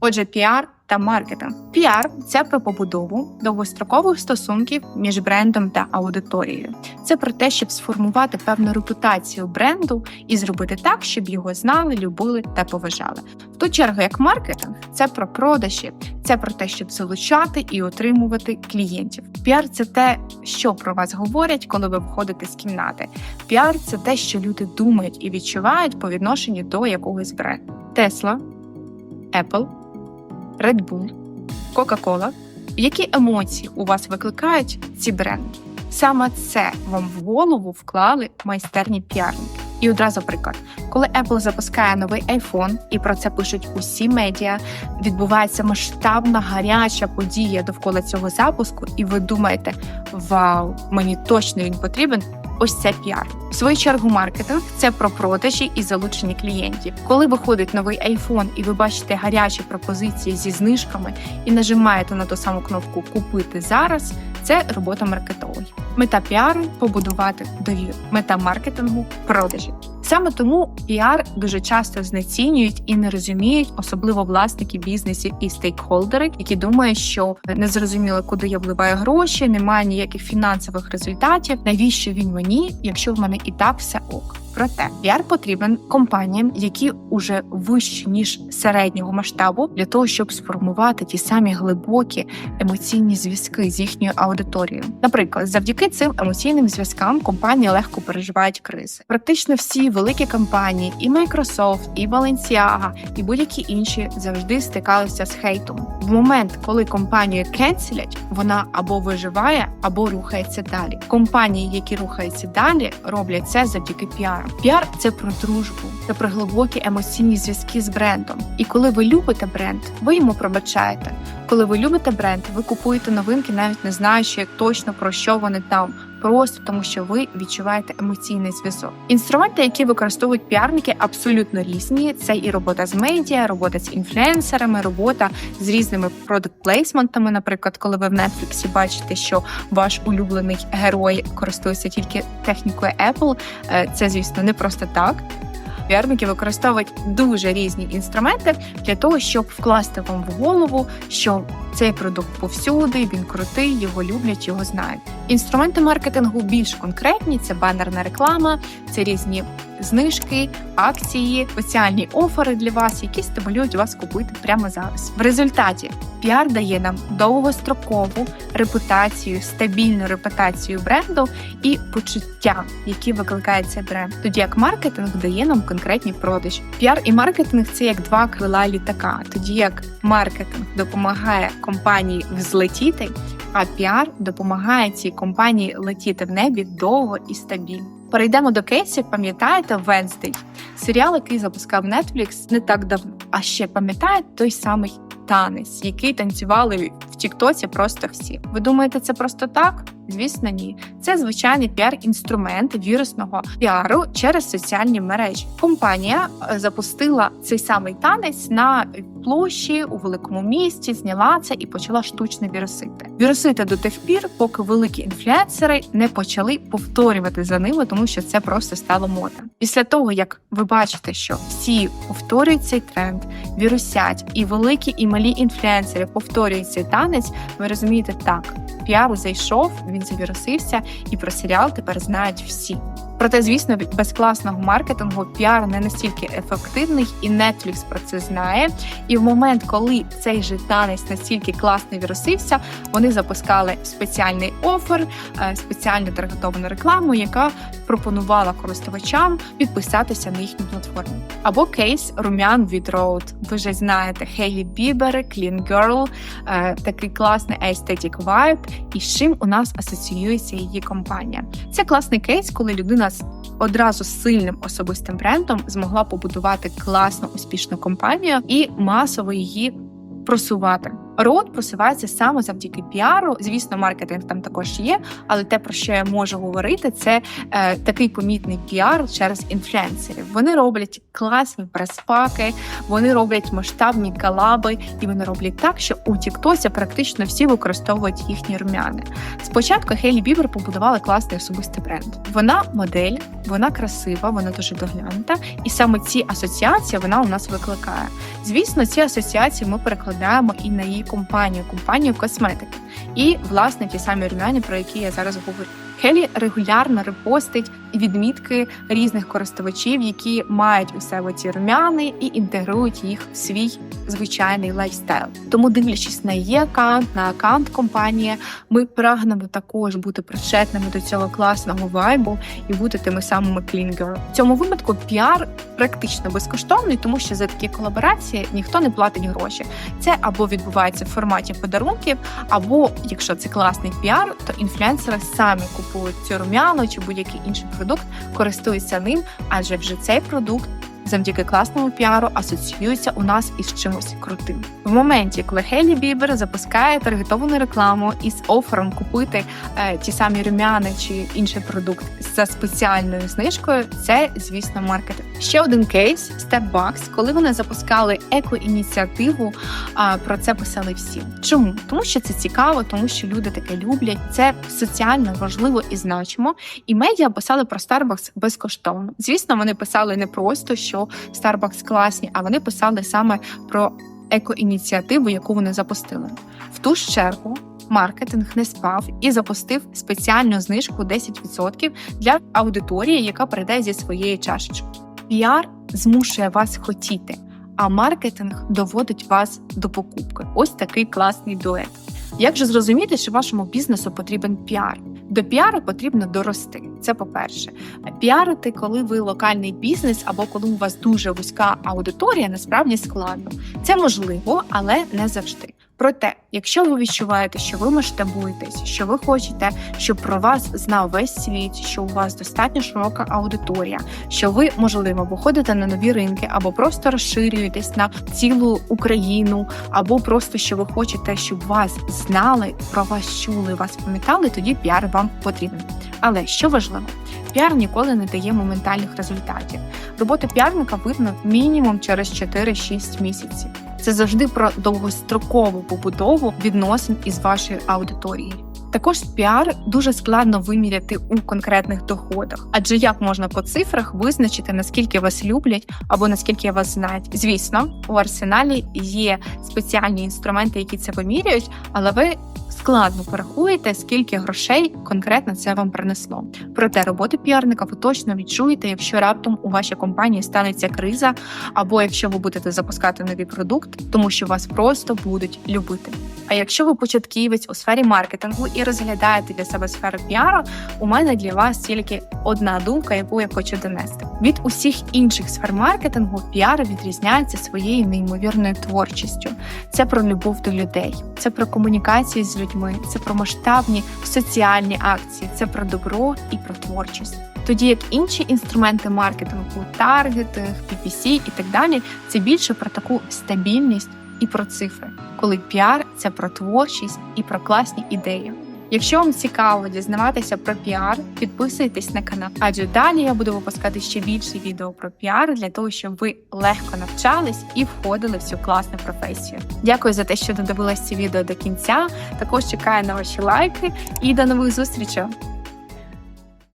Отже, піар та маркетинг. Піар це про побудову довгострокових стосунків між брендом та аудиторією. Це про те, щоб сформувати певну репутацію бренду і зробити так, щоб його знали, любили та поважали. В ту чергу, як маркетинг, це про продажі, це про те, щоб залучати і отримувати клієнтів. Піар це те, що про вас говорять, коли ви виходите з кімнати. Піар це те, що люди думають і відчувають по відношенню до якогось бренду. Tesla, Apple, Red Bull, Coca-Cola. Які емоції у вас викликають ці бренди? Саме це вам в голову вклали майстерні піарники. І одразу приклад, коли Apple запускає новий iPhone, і про це пишуть усі медіа, відбувається масштабна гаряча подія довкола цього запуску, і ви думаєте, вау, мені точно він потрібен. Ось це піар. В свою чергу, маркетинг це про продажі і залучення клієнтів. Коли виходить новий iPhone і ви бачите гарячі пропозиції зі знижками і нажимаєте на ту саму кнопку Купити зараз. Це робота маркетологів. Мета піару побудувати довіру. Мета маркетингу продажі. Саме тому піар дуже часто знецінюють і не розуміють, особливо власники бізнесів і стейкхолдери, які думають, що не зрозуміло, куди я вливаю гроші, немає ніяких фінансових результатів. Навіщо він мені, якщо в мене і так все ок? Проте піар потрібен компаніям, які уже вищі ніж середнього масштабу, для того, щоб сформувати ті самі глибокі емоційні зв'язки з їхньою аудиторією. Наприклад, завдяки цим емоційним зв'язкам компанії легко переживають кризи. Практично всі великі компанії, і Microsoft, і Balenciaga, і будь-які інші завжди стикалися з хейтом. В момент, коли компанію кенселять, вона або виживає, або рухається далі. Компанії, які рухаються далі, роблять це завдяки піару. Піар це про дружбу, це про глибокі емоційні зв'язки з брендом. І коли ви любите бренд, ви йому пробачаєте. Коли ви любите бренд, ви купуєте новинки, навіть не знаючи точно про що вони там. Просто тому, що ви відчуваєте емоційний зв'язок. Інструменти, які використовують піарники, абсолютно різні. Це і робота з медіа, робота з інфлюенсерами, робота з різними продакт-плейсментами. Наприклад, коли ви в Нетфліксі бачите, що ваш улюблений герой користується тільки технікою Apple, е, це звісно не просто так. Піарники використовують дуже різні інструменти для того, щоб вкласти вам в голову, що цей продукт повсюди, він крутий, його люблять, його знають. Інструменти маркетингу більш конкретні: це банерна реклама, це різні знижки, акції, спеціальні офери для вас, які стимулюють вас купити прямо зараз. В результаті піар дає нам довгострокову репутацію, стабільну репутацію бренду і почуття, які викликає цей бренд. Тоді як маркетинг дає нам конкретні продажі. Піар і маркетинг це як два крила літака. Тоді як маркетинг допомагає компанії взлетіти, а піар допомагає цій компанії летіти в небі довго і стабільно. Перейдемо до кейсів. Пам'ятаєте Венздей? серіал, який запускав Netflix не так давно. А ще пам'ятаєте той самий танець, який танцювали в Тіктоці просто всі. Ви думаєте, це просто так? Звісно, ні. Це звичайний піар-інструмент вірусного піару через соціальні мережі. Компанія е, запустила цей самий танець на площі у великому місті, зняла це і почала штучно вірусити. Вірусити до тих пір, поки великі інфлюенсери не почали повторювати за ними, тому що це просто стало модним. Після того як ви бачите, що всі повторюють цей тренд, вірусять, і великі і малі інфлюенсери повторюють цей танець, ви розумієте, так піар зайшов, він завірусився, і про серіал тепер знають всі. Проте, звісно, без класного маркетингу піар не настільки ефективний, і Netflix про це знає. І в момент, коли цей же танець настільки класно вірусився, вони запускали спеціальний офер, е, спеціальну таргетовану рекламу, яка пропонувала користувачам підписатися на їхню платформу. Або кейс румян від Road. Ви вже знаєте Хейлі Бібер, Clean Girl, е, такий класний aesthetic vibe, і з чим у нас асоціюється її компанія. Це класний кейс, коли людина з одразу з сильним особистим брендом змогла побудувати класну успішну компанію і масово її просувати. Рот просувається саме завдяки піару. Звісно, маркетинг там також є, але те, про що я можу говорити, це е, такий помітний піар через інфлюенсерів. Вони роблять класні прес-паки, вони роблять масштабні колаби, і вони роблять так, що у Тіктосі практично всі використовують їхні румяни. Спочатку Хейлі Бібер побудувала класний особистий бренд. Вона модель, вона красива, вона дуже доглянута, і саме ці асоціації вона у нас викликає. Звісно, ці асоціації ми перекладаємо і на її компанію, компанію косметики, і власне ті самі румяні, про які я зараз говорю. Хелі регулярно репостить відмітки різних користувачів, які мають у себе ці румяни і інтегрують їх в свій звичайний лайфстайл. Тому, дивлячись на її аккаунт, на аккаунт компанії, ми прагнемо також бути причетними до цього класного вайбу і бути тими самими клінгерами. В цьому випадку піар практично безкоштовний, тому що за такі колаборації ніхто не платить гроші. Це або відбувається в форматі подарунків, або якщо це класний піар, то інфлюенсери самі купують цю рум'яну чи будь-який інший продукт, користуються ним, адже вже цей продукт. Завдяки класному піару асоціюється у нас із чимось крутим. В моменті, коли Хейлі Бібер запускає таргетовану рекламу із офером купити е, ті самі румяни чи інший продукт за спеціальною знижкою, це звісно маркетинг. Ще один кейс Stepbox, коли вони запускали еко-ініціативу, а, про це писали всі. Чому? Тому що це цікаво, тому що люди таке люблять. Це соціально важливо і значимо. І медіа писали про Starbucks безкоштовно. Звісно, вони писали не просто, що Starbucks класні, а вони писали саме про еко-ініціативу, яку вони запустили. В ту ж чергу. Маркетинг не спав і запустив спеціальну знижку 10% для аудиторії, яка прийде зі своєї чашечки. Піар змушує вас хотіти, а маркетинг доводить вас до покупки. Ось такий класний дует. Як же зрозуміти, що вашому бізнесу потрібен піар? До піару потрібно дорости. Це по-перше. Піарити, коли ви локальний бізнес або коли у вас дуже вузька аудиторія, насправді складно. Це можливо, але не завжди. Проте, якщо ви відчуваєте, що ви масштабуєтесь, що ви хочете, щоб про вас знав весь світ, що у вас достатньо широка аудиторія, що ви можливо виходите на нові ринки, або просто розширюєтесь на цілу Україну, або просто що ви хочете, щоб вас знали, про вас чули, вас пам'ятали, тоді піар вам потрібен. Але що важливо, піар ніколи не дає моментальних результатів. Робота піарника видно мінімум через 4-6 місяців. Це завжди про довгострокову побудову відносин із вашою аудиторією. Також піар дуже складно виміряти у конкретних доходах, адже як можна по цифрах визначити наскільки вас люблять або наскільки вас знають. Звісно, у арсеналі є спеціальні інструменти, які це вимірюють, але ви складно порахуєте, скільки грошей конкретно це вам принесло. Проте роботи піарника ви точно відчуєте, якщо раптом у вашій компанії станеться криза, або якщо ви будете запускати новий продукт, тому що вас просто будуть любити. А якщо ви початківець у сфері маркетингу і розглядаєте для себе сферу піару, у мене для вас тільки одна думка, яку я хочу донести. Від усіх інших сфер маркетингу піар відрізняється своєю неймовірною творчістю. Це про любов до людей, це про комунікацію з людьми, це про масштабні соціальні акції, це про добро і про творчість. Тоді як інші інструменти маркетингу, таргетинг, PPC і так далі, це більше про таку стабільність і про цифри, коли піар це про творчість і про класні ідеї. Якщо вам цікаво дізнаватися про піар, підписуйтесь на канал, адже далі я буду випускати ще більше відео про піар для того, щоб ви легко навчались і входили в цю класну професію. Дякую за те, що додивились це відео до кінця. Також чекаю на ваші лайки і до нових зустрічей!